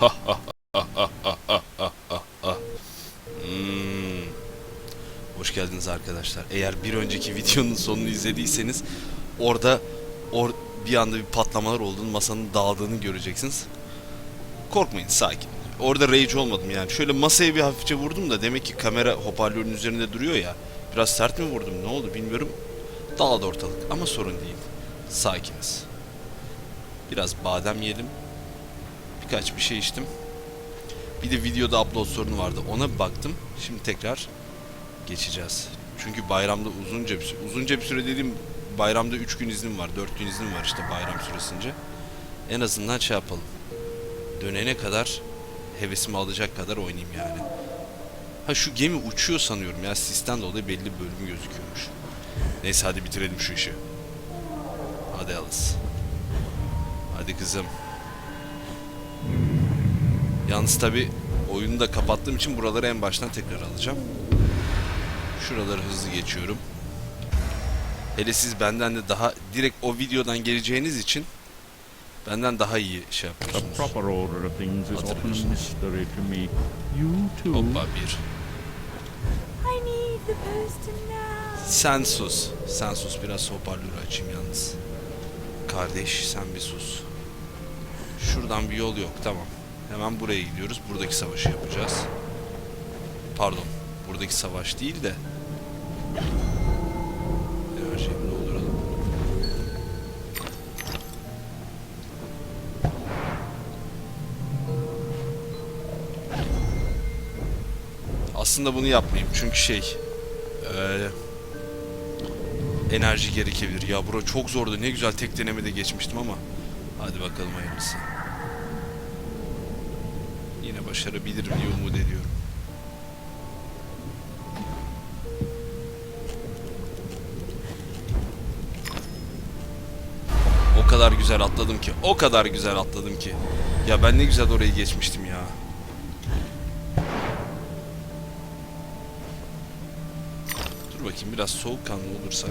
Hmm. Hoş geldiniz arkadaşlar. Eğer bir önceki videonun sonunu izlediyseniz orada or bir anda bir patlamalar olduğunu, masanın dağıldığını göreceksiniz. Korkmayın, sakin. Orada rage olmadım yani. Şöyle masaya bir hafifçe vurdum da demek ki kamera hoparlörün üzerinde duruyor ya. Biraz sert mi vurdum, ne oldu bilmiyorum. Dağıldı ortalık ama sorun değil. Sakiniz. Biraz badem yedim. Birkaç bir şey içtim. Bir de videoda upload sorunu vardı. Ona bir baktım. Şimdi tekrar geçeceğiz. Çünkü bayramda uzunca bir uzunca bir süre dediğim bayramda 3 gün iznim var, 4 gün iznim var işte bayram süresince. En azından şey yapalım. Dönene kadar hevesimi alacak kadar oynayayım yani. Ha şu gemi uçuyor sanıyorum ya sistem dolayı belli bölüm gözüküyormuş. Neyse hadi bitirelim şu işi. Hadi Alice. Hadi kızım. Yalnız tabi oyunu da kapattığım için buraları en baştan tekrar alacağım. Şuraları hızlı geçiyorum. Hele siz benden de daha direkt o videodan geleceğiniz için benden daha iyi şey yapıyorsunuz. proper order of things is often a Hatırlıyorsunuz. mystery to me. You too. Hoppa bir. I need the poster now. Sen sus. Sen sus biraz hoparlörü açayım yalnız. Kardeş sen bir sus. Şuradan bir yol yok tamam. Hemen buraya gidiyoruz. Buradaki savaşı yapacağız. Pardon. Buradaki savaş değil de. Enerjimi dolduralım. Aslında bunu yapmayayım çünkü şey eee, enerji gerekebilir. Ya bura çok zordu. Ne güzel tek denemede geçmiştim ama hadi bakalım hayırlısı. Başarabilirim diye umut ediyorum. O kadar güzel atladım ki. O kadar güzel atladım ki. Ya ben ne güzel orayı geçmiştim ya. Dur bakayım biraz soğukkanlı olursak.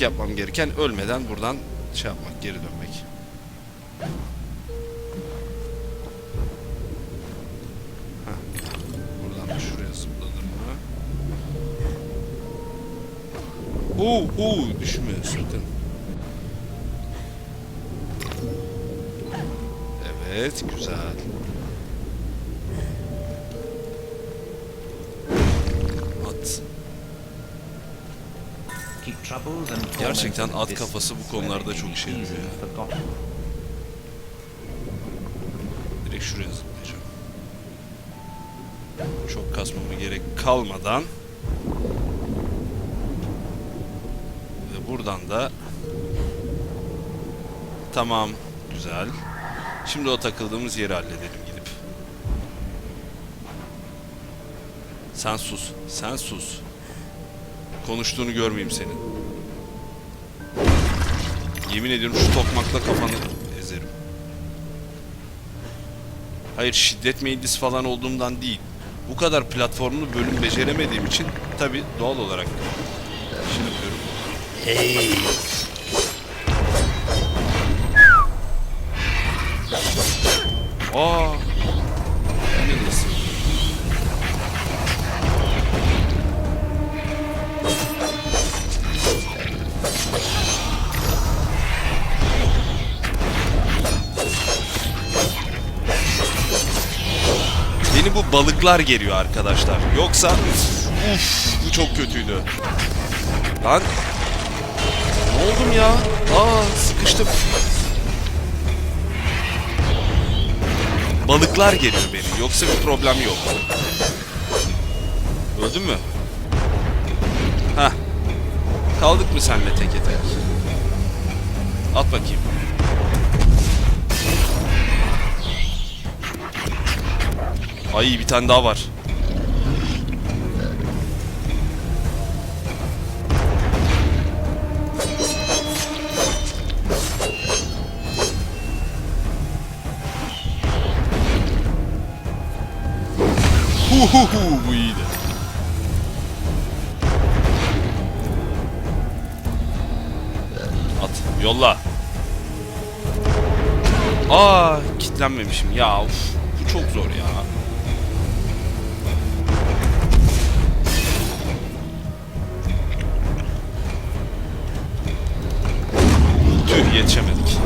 Yapmam gereken ölmeden buradan şey yapmak, geri dönmek. Oo, oo, düşmüyor sakın. Evet, güzel. Gerçekten at kafası bu konularda çok işe yarıyor. Direkt şuraya zıplayacağım. Çok kasmama gerek kalmadan ve buradan da tamam güzel. Şimdi o takıldığımız yeri halledelim gidip. Sen sus. Sen sus. Konuştuğunu görmeyeyim senin. Yemin ediyorum şu tokmakla kafanı ezerim. Hayır şiddet meyillisi falan olduğumdan değil. Bu kadar platformlu bölüm beceremediğim için tabi doğal olarak şey yapıyorum. Hey. Aa. Beni bu balıklar geliyor arkadaşlar. Yoksa uf bu çok kötüydü. Lan ne oldum ya? Aa sıkıştım. Balıklar geliyor beni. Yoksa bir problem yok. Öldün mü? Hah. Kaldık mı senle teke tek? At bakayım. Ay bir tane daha var. Huhuhu bu iyiydi. At yolla. Aa kitlenmemişim ya. Uf, bu çok zor ya. Yetişemedik.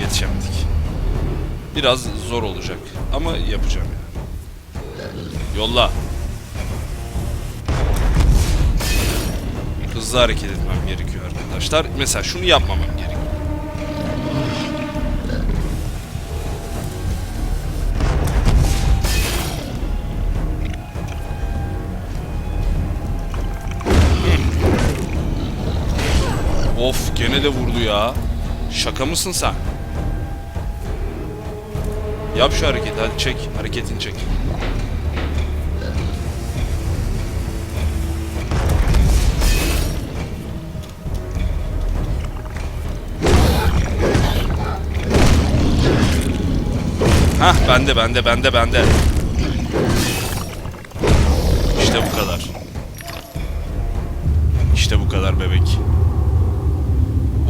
Yetişemedik. Biraz zor olacak ama yapacağım ya. Yolla. Hızlı hareket etmem gerekiyor arkadaşlar. Mesela şunu yapmamam gerekiyor. Gene de vurdu ya. Şaka mısın sen? Yap şu hareketi hadi çek. Hareketini çek. Hah bende bende bende bende. İşte bu kadar. İşte bu kadar bebek.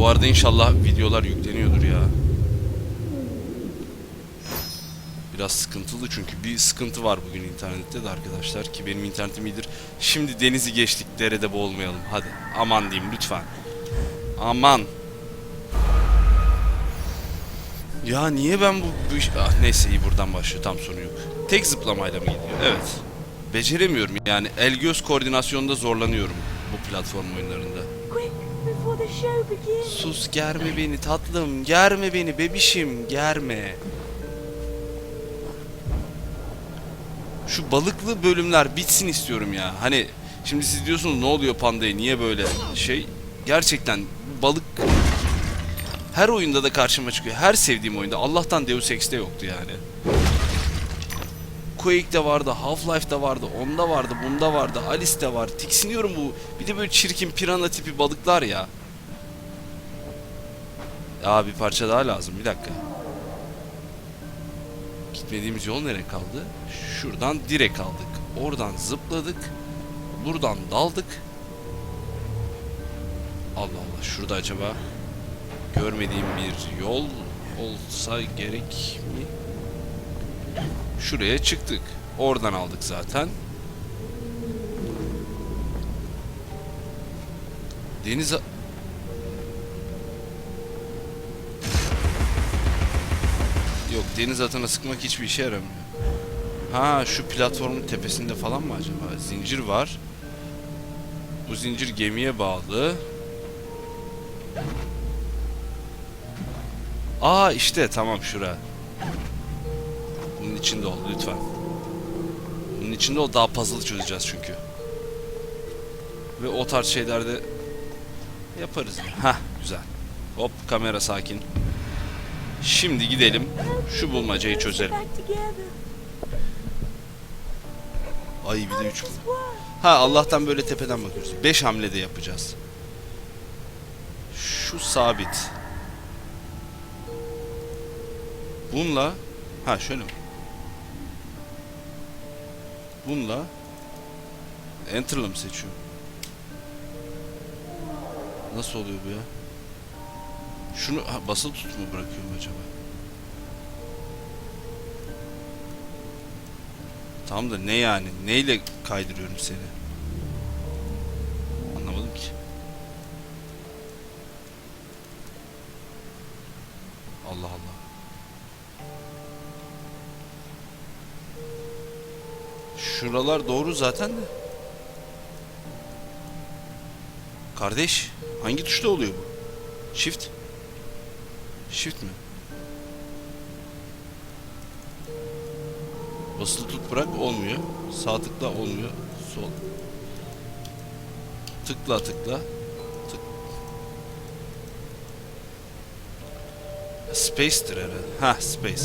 Bu arada inşallah videolar yükleniyordur ya. Biraz sıkıntılı çünkü bir sıkıntı var bugün internette de arkadaşlar ki benim internetim iyidir. Şimdi denizi geçtik derede boğulmayalım hadi aman diyeyim lütfen. Aman. Ya niye ben bu, bu. Ah, neyse iyi buradan başlıyor tam sonu yok. Tek zıplamayla mı gidiyor? Evet. Beceremiyorum yani el göz koordinasyonunda zorlanıyorum bu platform oyunlarında. Begins. Sus germe beni tatlım germe beni bebişim germe. Şu balıklı bölümler bitsin istiyorum ya. Hani şimdi siz diyorsunuz ne oluyor pandaya niye böyle şey. Gerçekten balık her oyunda da karşıma çıkıyor. Her sevdiğim oyunda. Allah'tan Deus Ex'te yoktu yani. Quake'de vardı, Half-Life'da vardı, onda vardı, bunda vardı, Alice'de var. Tiksiniyorum bu. Bir de böyle çirkin pirana tipi balıklar ya. Aa bir parça daha lazım. Bir dakika. Gitmediğimiz yol nereye kaldı? Şuradan direkt aldık. Oradan zıpladık. Buradan daldık. Allah Allah. Şurada acaba görmediğim bir yol olsa gerek mi? Şuraya çıktık. Oradan aldık zaten. Deniz Yok deniz atına sıkmak hiçbir işe yaramıyor. Ha şu platformun tepesinde falan mı acaba? Zincir var. Bu zincir gemiye bağlı. Aa işte tamam şura. Bunun içinde ol lütfen. Bunun içinde ol daha puzzle çözeceğiz çünkü. Ve o tarz şeylerde yaparız. ya. Hah güzel. Hop kamera sakin. Şimdi gidelim şu bulmacayı çözelim. Ay bir de How 3 does this work? Ha Allah'tan böyle tepeden bakıyoruz. 5 hamlede yapacağız. Şu sabit. Bununla ha şöyle mi? Bununla Enter'la mı seçiyorum? Nasıl oluyor bu ya? Şunu ha, basılı tut mu bırakıyorum acaba? Tamam da ne yani? Neyle kaydırıyorum seni? Anlamadım ki. Allah Allah. Şuralar doğru zaten de. Kardeş, hangi tuşta oluyor bu? Shift. Shift mi? Basılı tut bırak olmuyor. Sağ tıkla olmuyor. Sol. Tıkla tıkla. Tık. Space'tir herhalde. Ha space.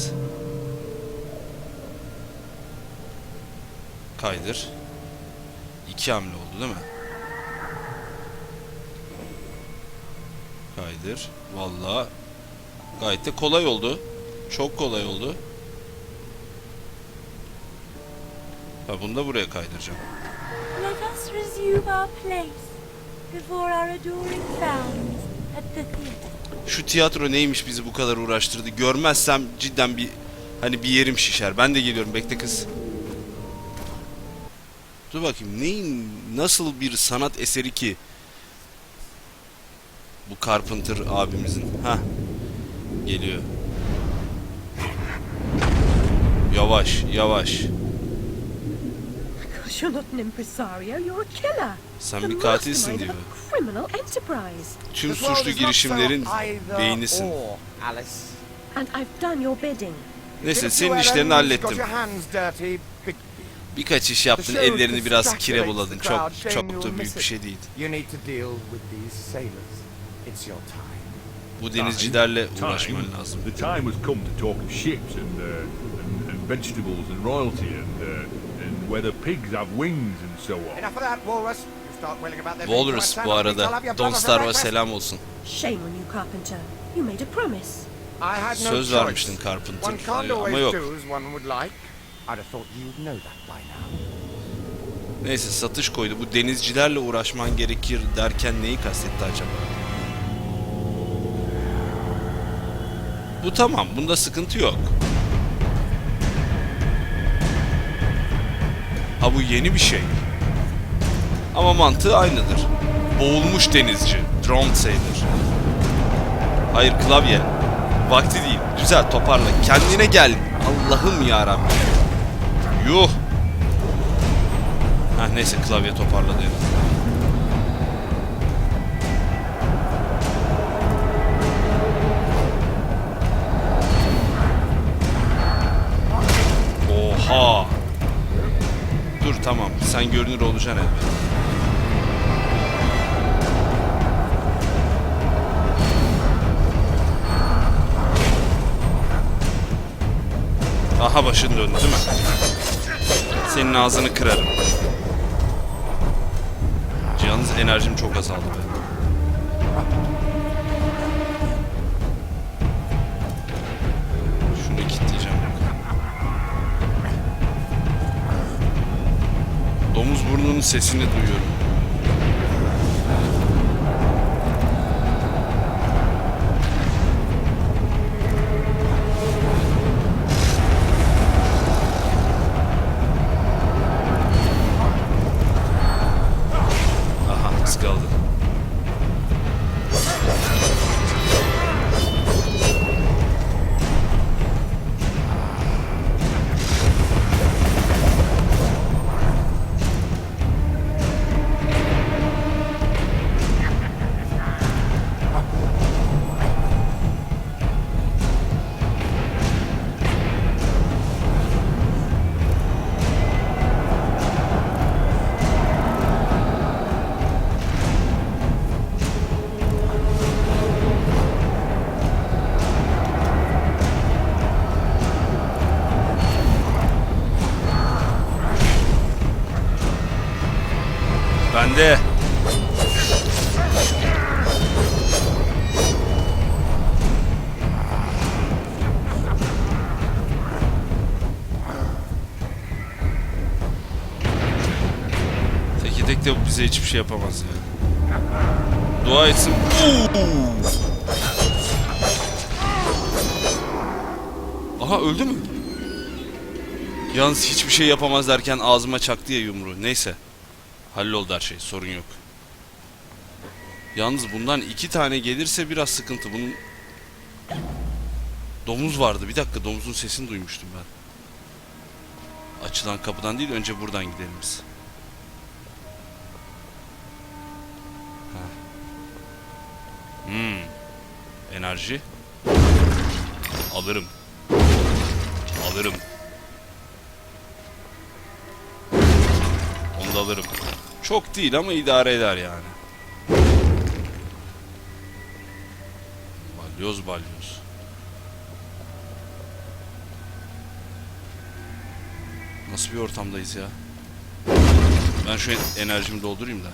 Kaydır. İki hamle oldu değil mi? Kaydır. Vallahi gayet de kolay oldu. Çok kolay oldu. Ha bunu da buraya kaydıracağım. Let us resume our place before our adoring fans at the theatre. Şu tiyatro neymiş bizi bu kadar uğraştırdı. Görmezsem cidden bir hani bir yerim şişer. Ben de geliyorum bekle kız. Dur bakayım neyin nasıl bir sanat eseri ki bu Carpenter abimizin. Ha geliyor. Yavaş yavaş. You're not an impresario, you're a killer. Sen bir katilsin diyor. Tüm suçlu girişimlerin beynisin. And I've done your bidding. Neyse senin işlerini hallettim. Birkaç iş yaptın, ellerini biraz kire buladın. Çok çok da büyük bir şey değil. Bu denizcilerle uğraşman lazım. The time has come to talk of ships and, uh, and, and vegetables and royalty and, uh, and whether pigs have wings and so on. Enough of that, Walrus. You start wailing about their Walrus bu arada. Don breakfast. selam olsun. Shame on you, Carpenter. You made a promise. I had no Söz vermiştin Carpenter. One can't Ee, always ama yok. Neyse satış koydu. Bu denizcilerle uğraşman gerekir derken neyi kastetti acaba? Bu tamam. Bunda sıkıntı yok. Ha bu yeni bir şey. Ama mantığı aynıdır. Boğulmuş denizci. Drowned sailor. Hayır klavye. Vakti değil. Düzel toparla. Kendine gel. Allah'ım yarabbim. Yuh. Ha neyse klavye toparladı en azından. Oha. Dur tamam sen görünür olacaksın elbet. Aha başın döndü değil mi? Senin ağzını kırarım. Yalnız enerjim çok azaldı be. Domuz burnunun sesini duyuyorum. Bende. Teki tek de bize hiçbir şey yapamaz ya. Dua etsin. Aha öldü mü? Yalnız hiçbir şey yapamaz derken ağzıma çaktı ya yumruğu. Neyse. Halloldu her şey. Sorun yok. Yalnız bundan iki tane gelirse biraz sıkıntı. Bunun domuz vardı. Bir dakika domuzun sesini duymuştum ben. Açılan kapıdan değil önce buradan gidelim biz. Ha. Hmm. Enerji. Alırım. Alırım. Onu da alırım. Çok değil ama idare eder yani. Balyoz balyoz. Nasıl bir ortamdayız ya? Ben şu enerjimi doldurayım da.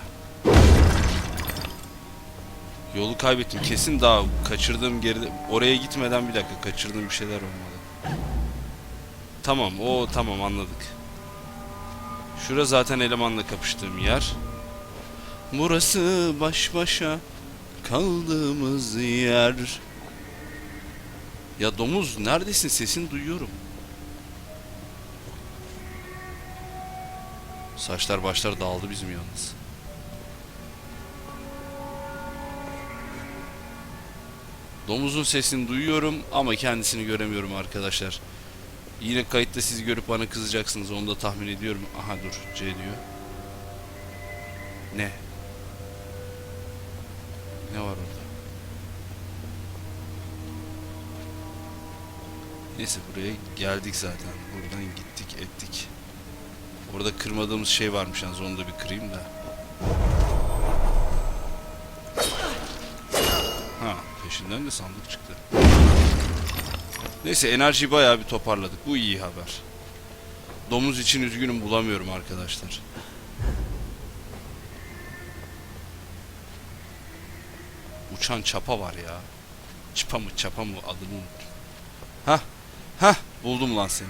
Yolu kaybettim. Kesin daha kaçırdığım geride... Oraya gitmeden bir dakika kaçırdığım bir şeyler olmalı. Tamam o tamam anladık. Şura zaten elemanla kapıştığım yer. Burası baş başa kaldığımız yer. Ya domuz neredesin? Sesini duyuyorum. Saçlar başlar dağıldı bizim yalnız. Domuzun sesini duyuyorum ama kendisini göremiyorum arkadaşlar. Yine kayıtta sizi görüp bana kızacaksınız onu da tahmin ediyorum. Aha dur C diyor. Ne? Ne var orada? Neyse buraya geldik zaten. Buradan gittik ettik. Orada kırmadığımız şey varmış yalnız onu da bir kırayım da. Ha peşinden de sandık çıktı. Neyse enerjiyi bayağı bir toparladık. Bu iyi haber. Domuz için üzgünüm bulamıyorum arkadaşlar. Uçan çapa var ya. Çıpa mı çapa mı adını unuttum. Hah. Hah buldum lan seni.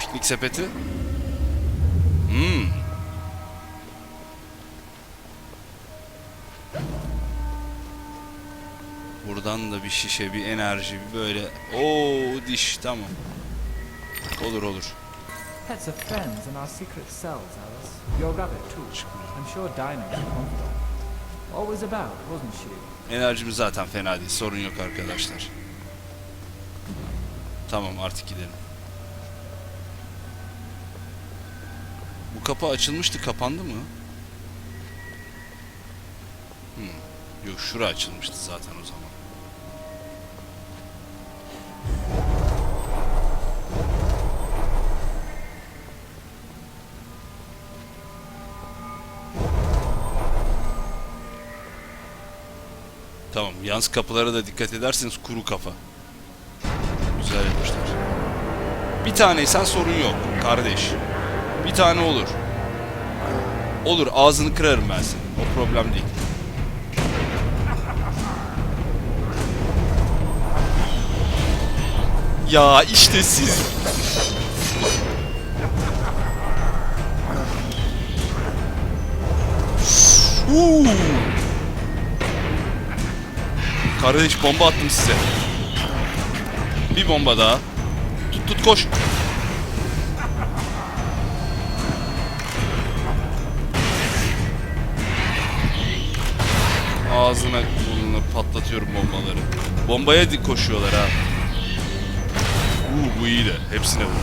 Piknik sepeti. Hmm. Buradan da bir şişe, bir enerji, bir böyle. Oo diş tamam. Olur olur. Pets are friends in our secret cells, Alice. Your rabbit too. I'm sure Dinah's confidant. Always about, wasn't she? Enerjimiz zaten fena değil. Sorun yok arkadaşlar. Tamam artık gidelim. Bu kapı açılmıştı. Kapandı mı? Hmm. Yok şura açılmıştı zaten o zaman. Tamam. Yalnız kapılara da dikkat ederseniz kuru kafa. Güzel yapmışlar. Bir taneysen sorun yok kardeş. Bir tane olur. Olur ağzını kırarım ben senin. O problem değil. Ya işte siz. Uuu. Kardeş bomba attım size. Bir bomba daha. Tut tut koş. Ağzına burnuna patlatıyorum bombaları. Bombaya koşuyorlar ha. Uuu bu iyi de. Hepsine vurdu.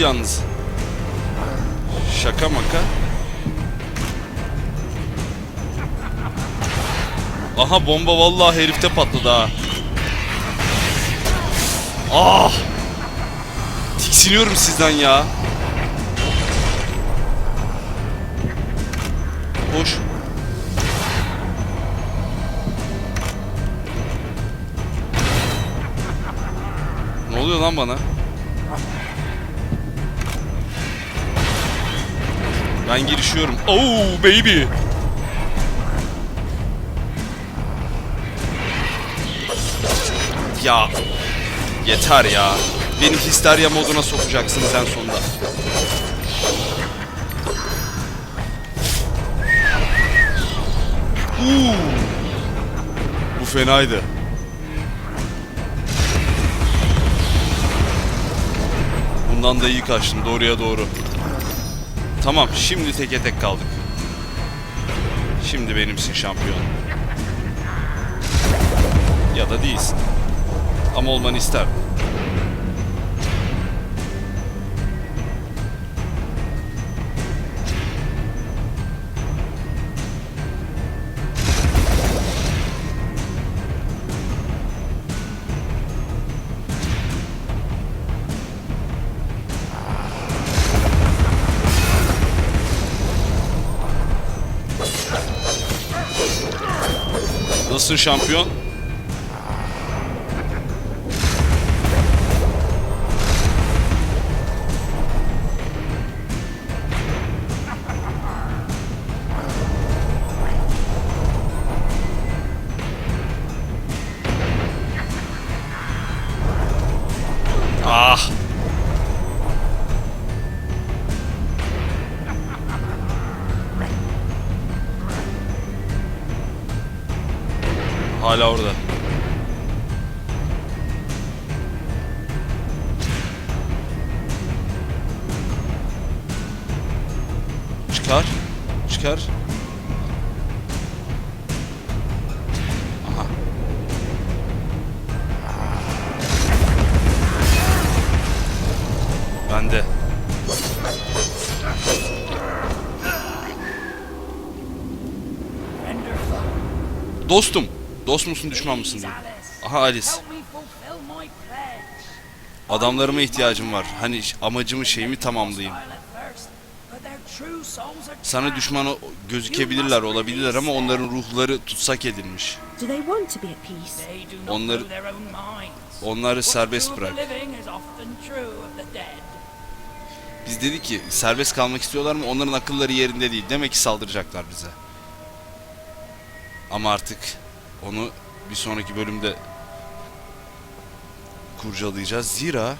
Yalnız. Aha bomba vallahi herifte patladı ha. Ah! Tiksiniyorum sizden ya. Koş. Ne oluyor lan bana? Ben girişiyorum. Oh baby. Ya yeter ya. Beni histerya moduna sokacaksınız en sonunda. Uuu. Bu fenaydı. Bundan da iyi kaçtım doğruya doğru. Tamam şimdi teke tek kaldık. Şimdi benimsin şampiyon. Ya da değilsin ama olmanı isterdim. Nasılsın şampiyon? Dostum. Dost musun düşman mısın diyor. Aha Alice. Adamlarıma ihtiyacım var. Hani amacımı şeyimi tamamlayayım. Sana düşman gözükebilirler, olabilirler ama onların ruhları tutsak edilmiş. Onları onları serbest bırak. Biz dedik ki serbest kalmak istiyorlar mı? Onların akılları yerinde değil. Demek ki saldıracaklar bize. Ama artık onu bir sonraki bölümde kurcalayacağız. Zira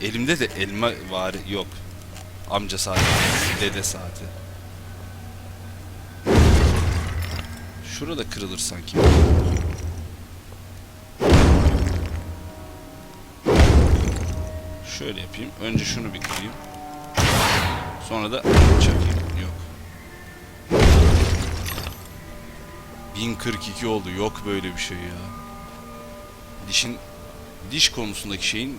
elimde de elma var yok. Amca saati, dede saati. Şurada kırılır sanki. Şöyle yapayım. Önce şunu bir kırayım. Sonra da çakayım. 1042 oldu. Yok böyle bir şey ya. Dişin diş konusundaki şeyin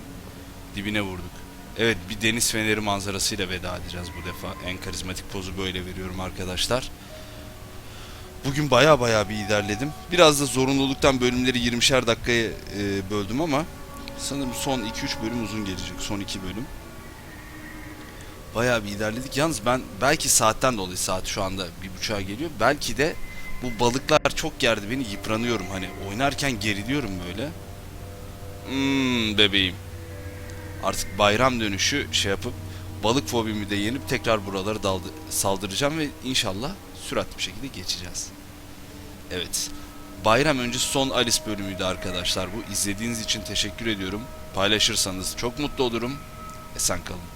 dibine vurduk. Evet bir deniz feneri manzarasıyla veda edeceğiz bu defa. En karizmatik pozu böyle veriyorum arkadaşlar. Bugün baya baya bir ilerledim. Biraz da zorunluluktan bölümleri 20'şer dakikaya e, böldüm ama sanırım son 2-3 bölüm uzun gelecek. Son 2 bölüm. Bayağı bir ilerledik. Yalnız ben belki saatten dolayı saat şu anda bir buçuğa geliyor. Belki de bu balıklar çok gerdi beni yıpranıyorum. Hani oynarken geriliyorum böyle. Hmm bebeğim. Artık bayram dönüşü şey yapıp balık fobimi de yenip tekrar buraları daldı, saldıracağım ve inşallah süratli bir şekilde geçeceğiz. Evet. Bayram öncesi son Alice bölümüydü arkadaşlar bu. İzlediğiniz için teşekkür ediyorum. Paylaşırsanız çok mutlu olurum. Esen kalın.